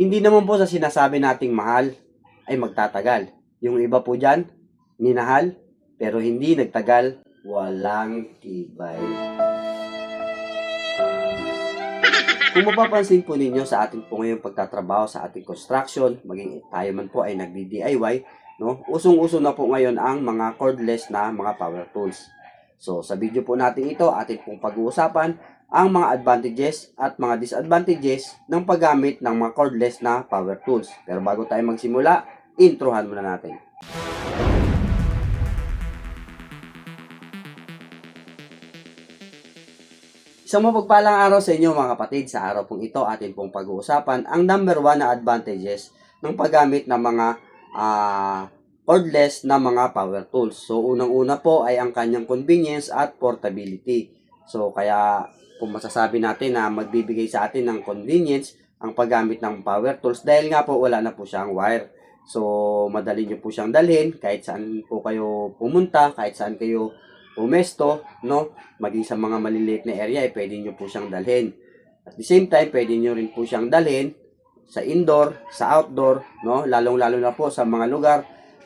Hindi naman po sa sinasabi nating mahal ay magtatagal. Yung iba po dyan, minahal, pero hindi nagtagal, walang tibay. Kung mapapansin po ninyo sa ating po ngayong pagtatrabaho sa ating construction, maging tayo man po ay nagdi-DIY, no? Usong-uso na po ngayon ang mga cordless na mga power tools. So, sa video po natin ito, atin pong pag-uusapan ang mga advantages at mga disadvantages ng paggamit ng mga cordless na power tools. Pero bago tayo magsimula, introhan muna natin. Isang mapagpalang araw sa inyo mga kapatid. Sa araw pong ito, atin pong pag-uusapan ang number one na advantages ng paggamit ng mga ah, cordless na mga power tools. So, unang-una po ay ang kanyang convenience at portability. So, kaya kung masasabi natin na magbibigay sa atin ng convenience ang paggamit ng power tools dahil nga po wala na po siyang wire. So, madali nyo po siyang dalhin kahit saan po kayo pumunta, kahit saan kayo pumesto, no? Maging sa mga maliliit na area, eh, pwede nyo po siyang dalhin. At the same time, pwede nyo rin po siyang dalhin sa indoor, sa outdoor, no? Lalong-lalo na po sa mga lugar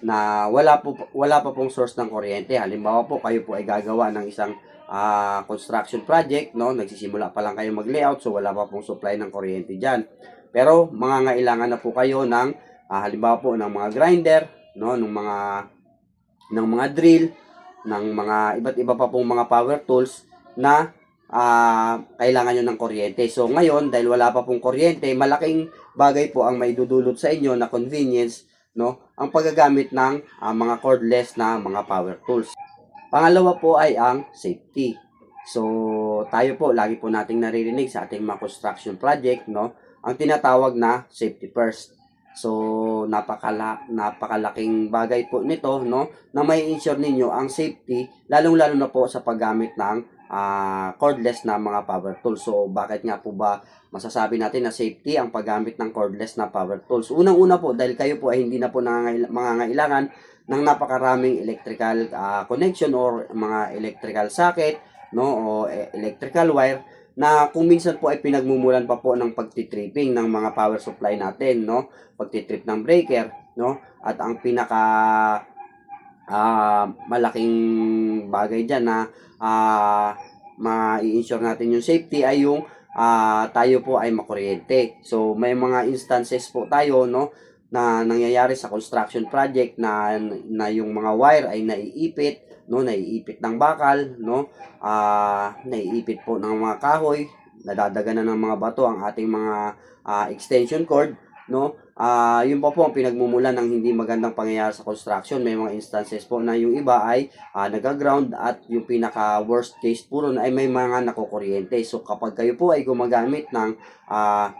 na wala po wala pa pong source ng kuryente. Halimbawa po kayo po ay gagawa ng isang ah, construction project, no? Nagsisimula pa lang kayo mag-layout so wala pa pong supply ng kuryente diyan. Pero mga ngailangan na po kayo ng ah, halimbawa po ng mga grinder, no, ng mga ng mga drill, ng mga iba't iba pa pong mga power tools na ah, kailangan nyo ng kuryente. So ngayon, dahil wala pa pong kuryente, malaking bagay po ang maidudulot sa inyo na convenience, no? Ang paggagamit ng ah, mga cordless na mga power tools. Pangalawa po ay ang safety. So, tayo po, lagi po nating naririnig sa ating mga construction project, no? Ang tinatawag na safety first. So, napakala, napakalaking bagay po nito, no? Na may ensure ninyo ang safety, lalong-lalo na po sa paggamit ng ah, cordless na mga power tools. So, bakit nga po ba masasabi natin na safety ang paggamit ng cordless na power tools? Unang-una po, dahil kayo po ay hindi na po nangangail- mangangailangan ng napakaraming electrical ah, connection or mga electrical socket, no? O e- electrical wire na kung minsan po ay pinagmumulan pa po ng pagtitripping ng mga power supply natin, no? Pagtitrip ng breaker, no? At ang pinaka ah, malaking bagay diyan na ah ma-ensure natin yung safety ay yung ah, tayo po ay makuryente. So may mga instances po tayo, no? na nangyayari sa construction project na na yung mga wire ay naiipit no naiipit ng bakal no ah naiipit po ng mga kahoy nadadaganan ng mga bato ang ating mga ah, extension cord no? Ah yun pa po ang pinagmumulan ng hindi magandang pangyayari sa construction. May mga instances po na yung iba ay ah, nagaground at yung pinaka worst case po ron ay may mga nakukuryente. So kapag kayo po ay gumagamit ng ah,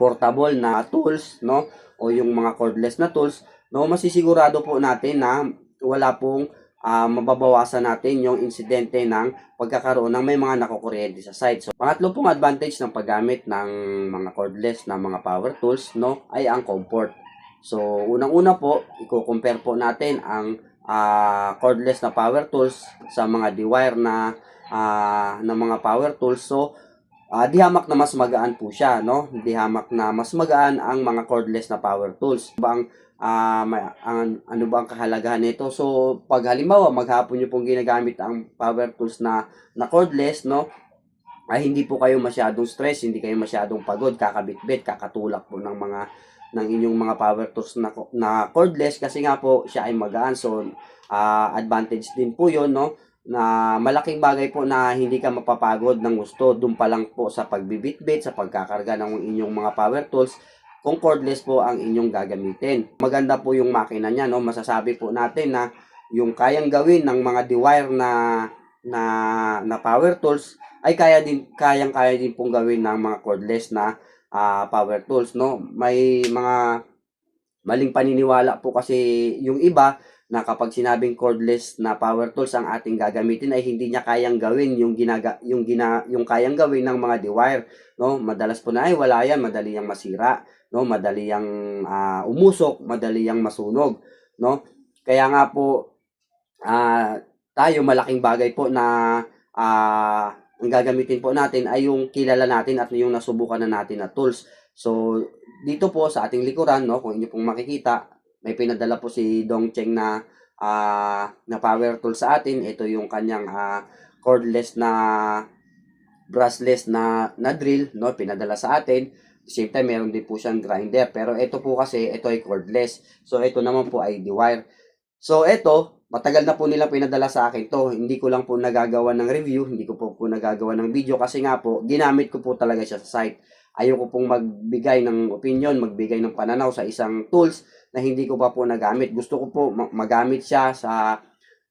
portable na tools no? O yung mga cordless na tools, no, masisigurado po natin na wala pong ah, mababawasan natin yung insidente ng pagkakaroon ng may mga nakukuryente sa site. So, pangatlo pong advantage ng paggamit ng mga cordless na mga power tools, no, ay ang comfort. So, unang-una po, i-compare po natin ang ah, cordless na power tools sa mga D-wire na ah, na mga power tools. So, Ah, di hamak na mas magaan po siya, no? Di hamak na mas magaan ang mga cordless na power tools. Ba ang, ah, ma- ang ano ba ang kahalagahan nito? So, pag halimbawa maghapon niyo pong ginagamit ang power tools na na cordless, no? Ay hindi po kayo masyadong stress, hindi kayo masyadong pagod, kakabitbit, kakatulak po ng mga ng inyong mga power tools na na cordless kasi nga po siya ay magaan. So, ah, advantage din po 'yon, no? Na malaking bagay po na hindi ka mapapagod ng gusto doon pa lang po sa pagbibitbit, sa pagkakarga ng inyong mga power tools kung cordless po ang inyong gagamitin. Maganda po yung makina niya, no? Masasabi po natin na yung kayang gawin ng mga D-wire na na na power tools ay kaya din kayang kaya din pong gawin ng mga cordless na ah, power tools, no? May mga maling paniniwala po kasi yung iba na kapag sinabing cordless na power tools ang ating gagamitin ay hindi niya kayang gawin yung ginaga yung gina yung kayang gawin ng mga D-wire no? Madalas po na ay wala yan madali yang masira no? Madali yang ah, umusok madali yang masunog no? Kaya nga po ah, tayo malaking bagay po na ah, ang gagamitin po natin ay yung kilala natin at yung nasubukan na natin na tools. So dito po sa ating likuran, no, kung inyo pong makikita, may pinadala po si Dongcheng na ah, na power tool sa atin. Ito yung kanyang ah, cordless na brushless na na drill, no, pinadala sa atin. Same time, meron din po siyang grinder. Pero ito po kasi, ito ay cordless. So, ito naman po ay D-wire. So, ito, matagal na po nilang pinadala sa akin to. Hindi ko lang po nagagawa ng review, hindi ko po po nagagawa ng video kasi nga po, ginamit ko po talaga siya sa site. Ayoko pong magbigay ng opinion, magbigay ng pananaw sa isang tools na hindi ko pa po nagamit. Gusto ko po ma- magamit siya sa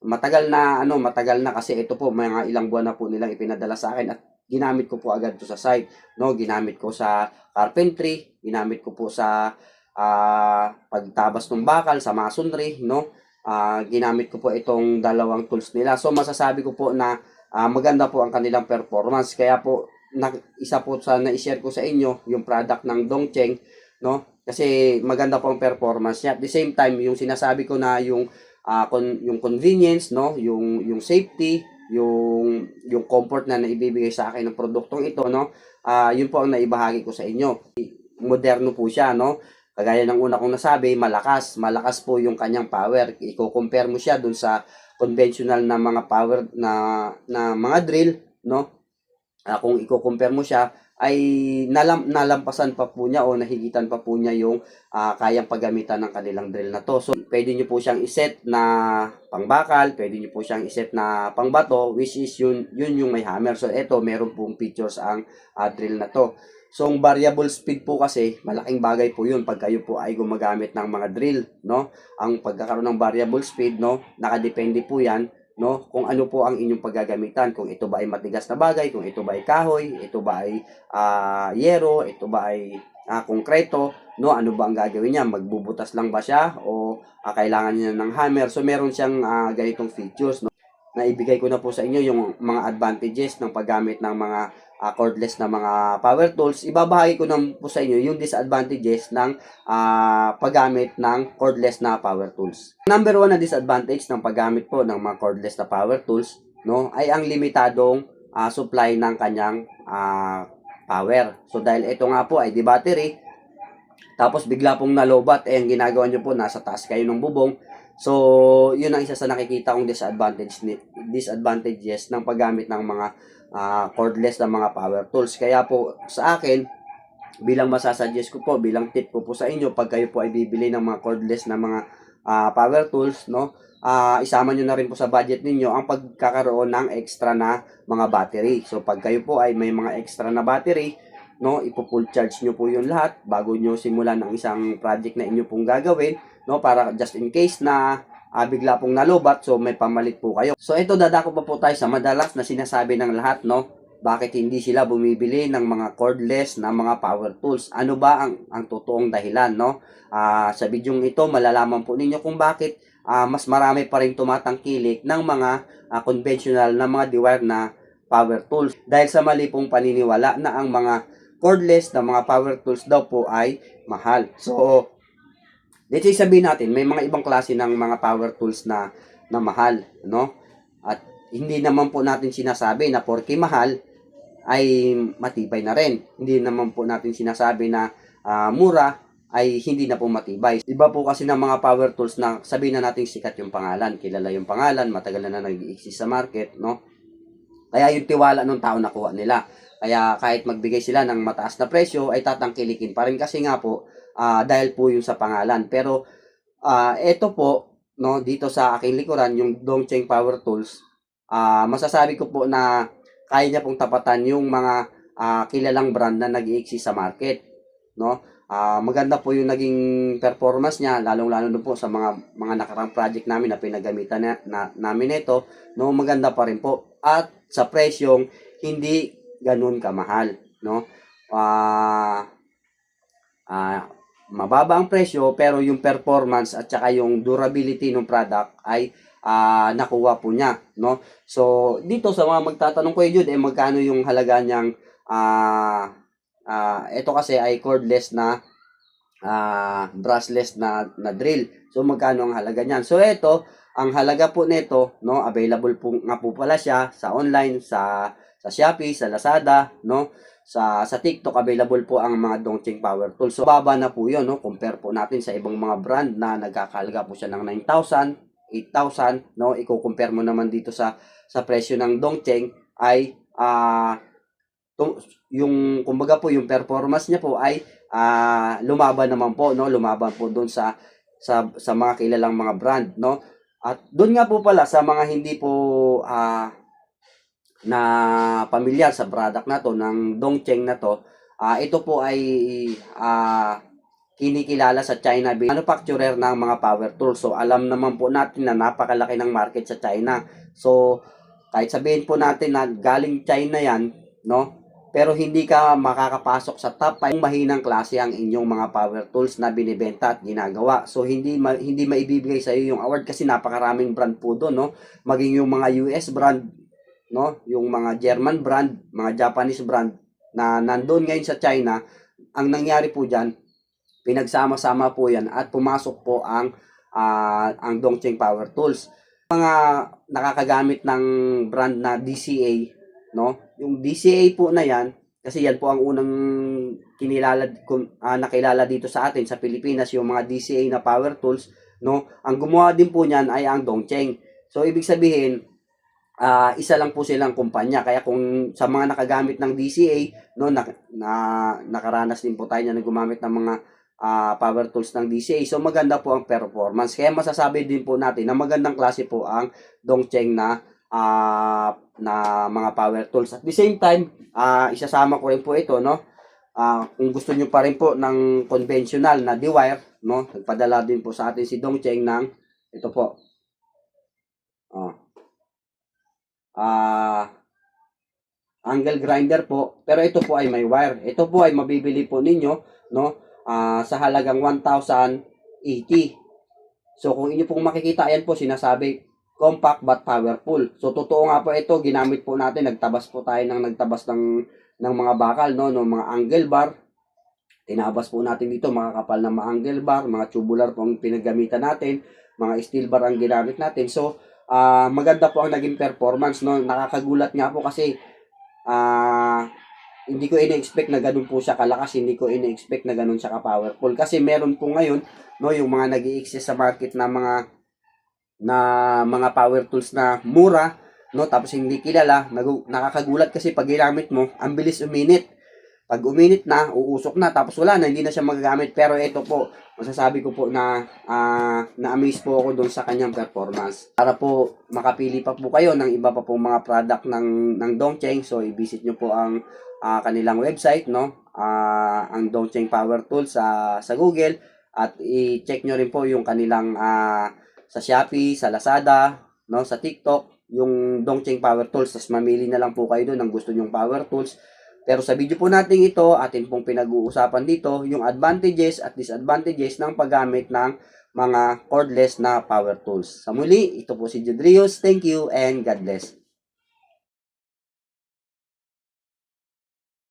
matagal na ano, matagal na kasi ito po mga ilang buwan na po nilang ipinadala sa akin at ginamit ko po agad to sa site, no? Ginamit ko sa carpentry, ginamit ko po sa ah, pagtabas ng bakal sa masonry, no? Ah, ginamit ko po itong dalawang tools nila. So masasabi ko po na ah, maganda po ang kanilang performance. Kaya po na, isa po sa na-share ko sa inyo yung product ng Dongcheng, no? Kasi maganda po ang performance niya. At the same time, yung sinasabi ko na yung ah, con- yung convenience, no? Yung yung safety, yung yung comfort na naibibigay sa akin ng produktong ito, no? Ah, yun po ang naibahagi ko sa inyo. Moderno po siya, no? Kagaya ng una kong nasabi, malakas. Malakas po yung kanyang power. Iko-compare mo siya dun sa conventional na mga power na na mga drill, no? Ah, kung iko-compare mo siya ay nalam, nalampasan pa po niya o nahigitan pa po niya yung ah, kayang paggamitan ng kanilang drill na to. So, pwede niyo po siyang iset na pangbakal, pwede niyo po siyang iset na pangbato, which is yun, yun yung may hammer. So, eto, meron pong features ang ah, drill na to. So, ang variable speed po kasi, malaking bagay po yun pag kayo po ay gumagamit ng mga drill, no? Ang pagkakaroon ng variable speed, no? Nakadepende po yan, no? Kung ano po ang inyong paggagamitan. Kung ito ba ay matigas na bagay, kung ito ba ay kahoy, ito ba ay ah, yero, ito ba ay ah, konkreto, no? Ano ba ang gagawin niya? Magbubutas lang ba siya o ah, kailangan niya ng hammer? So, meron siyang ah, ganitong features, no? Naibigay ko na po sa inyo yung mga advantages ng paggamit ng mga ah, cordless na mga power tools, ibabahagi ko na po sa inyo yung disadvantages ng ah, paggamit ng cordless na power tools. Number one na disadvantage ng paggamit po ng mga cordless na power tools no, ay ang limitadong ah, supply ng kanyang ah, power. So dahil ito nga po ay di battery, tapos bigla pong nalobat, eh ang ginagawa nyo po, nasa taas kayo ng bubong. So, yun ang isa sa nakikita kong disadvantage disadvantages ng paggamit ng mga ah, cordless na mga power tools. Kaya po sa akin, bilang masasuggest ko po, bilang tip ko po sa inyo, pag kayo po ay bibili ng mga cordless na mga ah, power tools, no, ah, isama nyo na rin po sa budget ninyo ang pagkakaroon ng extra na mga battery. So, pag kayo po ay may mga extra na battery, no, ipo-full charge nyo po yun lahat bago nyo simulan ang isang project na inyo pong gagawin, no, para just in case na ah, bigla pong nalubat, so may pamalit po kayo. So ito dadako pa po tayo sa madalas na sinasabi ng lahat, no? Bakit hindi sila bumibili ng mga cordless na mga power tools? Ano ba ang ang totoong dahilan, no? Ah, sa bidyong ito malalaman po ninyo kung bakit ah, mas marami pa rin tumatangkilik ng mga ah, conventional na mga dewire na power tools dahil sa mali pong paniniwala na ang mga cordless na mga power tools daw po ay mahal. So, let's say sabihin natin, may mga ibang klase ng mga power tools na, na mahal, no? At hindi naman po natin sinasabi na porke mahal, ay matibay na rin. Hindi naman po natin sinasabi na ah, mura, ay hindi na po matibay. Iba po kasi ng mga power tools na sabihin na natin sikat yung pangalan, kilala yung pangalan, matagal na na nag-exist sa market, no? Kaya yung tiwala ng tao nakuha nila. Kaya kahit magbigay sila ng mataas na presyo, ay tatangkilikin pa rin kasi nga po, ah, dahil po yung sa pangalan. Pero, ah, ito po, no, dito sa aking likuran, yung Dongcheng Power Tools, ah, masasabi ko po na kaya niya pong tapatan yung mga ah, kilalang brand na nag-exist sa market, no? Ah, maganda po yung naging performance niya, lalong-lalo po sa mga mga nakarang project namin na pinagamitan na, na, namin ito, no? Maganda pa rin po. At sa presyong hindi ganun kamahal, no? Ah, ah, mababa ang presyo pero yung performance at saka yung durability ng product ay ah, nakuha po niya, no? So, dito sa mga magtatanong ko yun, eh magkano yung halaga niyang ah ah, ito kasi ay cordless na ah, brushless na, na drill. So, magkano ang halaga niyan? So, ito, ang halaga po nito, no, available po nga po pala siya sa online, sa sa Shopee, sa Lazada, no, sa sa TikTok available po ang mga Dongcheng Power Tools. So baba na po 'yon, no, compare po natin sa ibang mga brand na nagkakahalaga po siya ng 9,000, 8,000, no, i-compare mo naman dito sa sa presyo ng Dongcheng ay ah to- yung kumbaga po yung performance niya po ay ah, lumaban naman po no? Lumaban po doon sa sa sa mga kilalang mga brand no? At doon nga po pala sa mga hindi po ah, na pamilyar sa product na to ng Dongcheng na to ah, ito po ay ah, kinikilala sa China bilang manufacturer ng mga power tools so alam naman po natin na napakalaki ng market sa China so kahit sabihin po natin na galing China yan no pero hindi ka makakapasok sa top 5 kung mahinang klase ang inyong mga power tools na binibenta at ginagawa. So hindi ma, hindi maibibigay sa iyo yung award kasi napakaraming brand po doon, no? Maging yung mga US brand, no? Yung mga German brand, mga Japanese brand na nandoon ngayon sa China, ang nangyari po diyan, pinagsama-sama po 'yan at pumasok po ang ah, ang Dongcheng Power Tools. Mga nakakagamit ng brand na DCA no? Yung DCA po na yan, kasi yan po ang unang kinilala ah, nakilala dito sa atin sa Pilipinas yung mga DCA na power tools, no? Ang gumawa din po niyan ay ang Dongcheng. So ibig sabihin, ah, isa lang po silang kumpanya. Kaya kung sa mga nakagamit ng DCA, no, na, na nakaranas din po tayo na gumamit ng mga ah, power tools ng DCA. So maganda po ang performance. Kaya masasabi din po natin na magandang klase po ang Dongcheng na ah, na mga power tools. At the same time, ah, isasama ko rin po ito, no? Ah, kung gusto nyo pa rin po ng conventional na D-wire, no? Nagpadala din po sa atin si Dongcheng ng ito po. Ah. Ah, angle grinder po. Pero ito po ay may wire. Ito po ay mabibili po ninyo, no? Ah, sa halagang 1,080. So kung inyo pong makikita, ayan po sinasabi compact but powerful. So totoo nga po ito, ginamit po natin, nagtabas po tayo ng nagtabas ng ng mga bakal no, no mga angle bar. Tinabas po natin dito mga kapal na mga angle bar, mga tubular po ang pinagamitan natin, mga steel bar ang ginamit natin. So ah, maganda po ang naging performance no. Nakakagulat nga po kasi ah hindi ko ini-expect na ganun po siya kalakas, hindi ko ini-expect na ganun siya ka-powerful. Kasi meron po ngayon, no, yung mga nag exist sa market na mga na mga power tools na mura, no, tapos hindi kilala, nakakagulat kasi pag ginamit mo, ang bilis uminit. Pag uminit na, uusok na, tapos wala na, hindi na siya magagamit. Pero ito po, masasabi ko po na ah, na-amaze po ako doon sa kanyang performance. Para po makapili pa po kayo ng iba pa pong mga product ng, ng Dongcheng, so i-visit nyo po ang ah, kanilang website, no? Ah, ang Dongcheng Power Tools sa, sa Google at i-check nyo rin po yung kanilang ah, sa Shopee, sa Lazada, no, sa TikTok, yung Dongcheng Power Tools. Tapos mamili na lang po kayo doon ng gusto nyong power tools. Pero sa video po natin ito, atin pong pinag-uusapan dito yung advantages at disadvantages ng paggamit ng mga cordless na power tools. Sa muli, ito po si Judrius. Thank you and God bless.